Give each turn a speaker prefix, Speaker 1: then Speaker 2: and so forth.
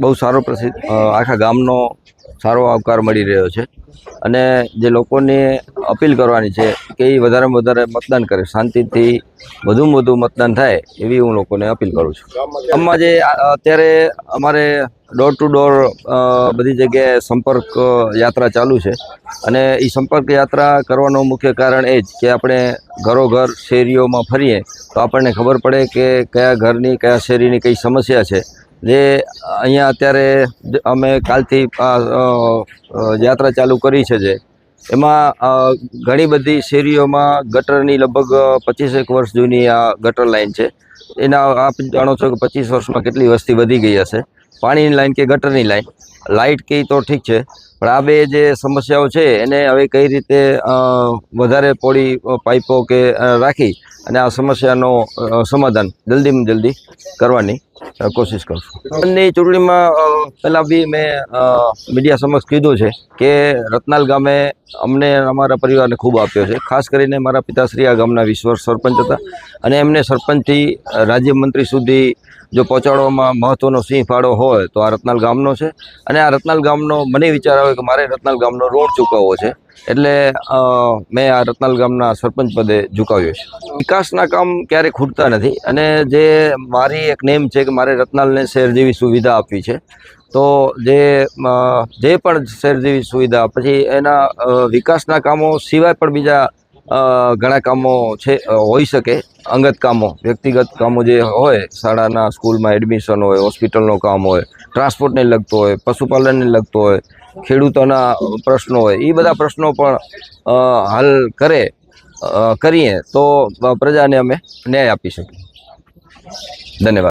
Speaker 1: બહુ સારો પ્રસિદ્ધ આખા ગામનો સારો આવકાર મળી રહ્યો છે. અને જે લોકોને અપીલ કરવાની છે કે એ વધારેમાં વધારે મતદાન કરે, શાંતિથી વધુમાં વધુ મતદાન થાય એવી હું લોકોને અપીલ કરું છું. ગામમાં જે અત્યારે અમારે ડોર ટુ ડોર બધી જગ્યાએ સંપર્ક યાત્રા ચાલુ છે. અને એ સંપર્ક યાત્રા કરવાનું મુખ્ય કારણ એ જ કે આપણે ઘરોઘર શેરીઓમાં ફરીએ તો આપણને ખબર પડે કે કયા ઘરની, કયા શેરીની કઈ સમસ્યા છે. જે અહીંયા અત્યારે અમે કાલથી યાત્રા ચાલુ કરી છે જે. એમાં ઘણી બધી શેરીઓમાં ગટરની લગભગ પચીસેક વર્ષ જૂની આ ગટર લાઈન છે. એના આપ જાણો છો કે પચીસ વર્ષમાં કેટલી વસ્તી વધી ગઈ હશે. પાણીની લાઇન કે ગટરની લાઇન લાઇટ કે તો ઠીક છે, પણ આ બે જે સમસ્યાઓ છે, એને હવે કઈ રીતે વધારે પોળી પાઇપો કે રાખી અને આ સમસ્યાનો સમાધાન જલ્દીમાં જલ્દી કરવાની. કોશિશ કરશું. ની ચૂંટણીમાં પહેલાં બી મેં મીડિયા સમક્ષ કીધું છે કે રત્નાલ ગામે અમને અમારા પરિવારને ખૂબ આપ્યો છે. ખાસ કરીને મારા પિતાશ્રી આ ગામના વીસ વર્ષ સરપંચ હતા અને એમને સરપંચથી રાજ્યમંત્રી સુધી જો પહોંચાડવામાં મહત્ત્વનો સિંહ ફાળો હોય તો આ રત્નાલ ગામનો છે. અને આ રત્નાલ ગામનો મને વિચાર આવે કે મારે રત્નાલ ગામનો રોડ ચૂકવવો છે. એટલે મેં આ રત્નાલ ગામના સરપંચ પદે ઝુકાવ્યો છે. વિકાસના કામ ક્યારેય ખૂટતા નથી અને જે મારી એક નેમ છે કે મારે રત્નાલને શહેર જેવી સુવિધા આપવી છે, તો જે જે પણ શહેર જેવી સુવિધા, પછી એના વિકાસના કામો સિવાય પણ બીજા ઘણા કામો છે હોઈ શકે. અંગત કામો, વ્યક્તિગત કામો જે હોય, શાળાના સ્કૂલમાં એડમિશન હોય, હોસ્પિટલનું કામ હોય, ટ્રાન્સપોર્ટને લગતો હોય, પશુપાલનને લગતો હોય ખેડૂતોના પ્રશ્નો હોય એ બધા પ્રશ્નો પણ હલ કરે કરીએ તો પ્રજાને અમે ન્યાય આપી શકીએ. ધન્યવાદ.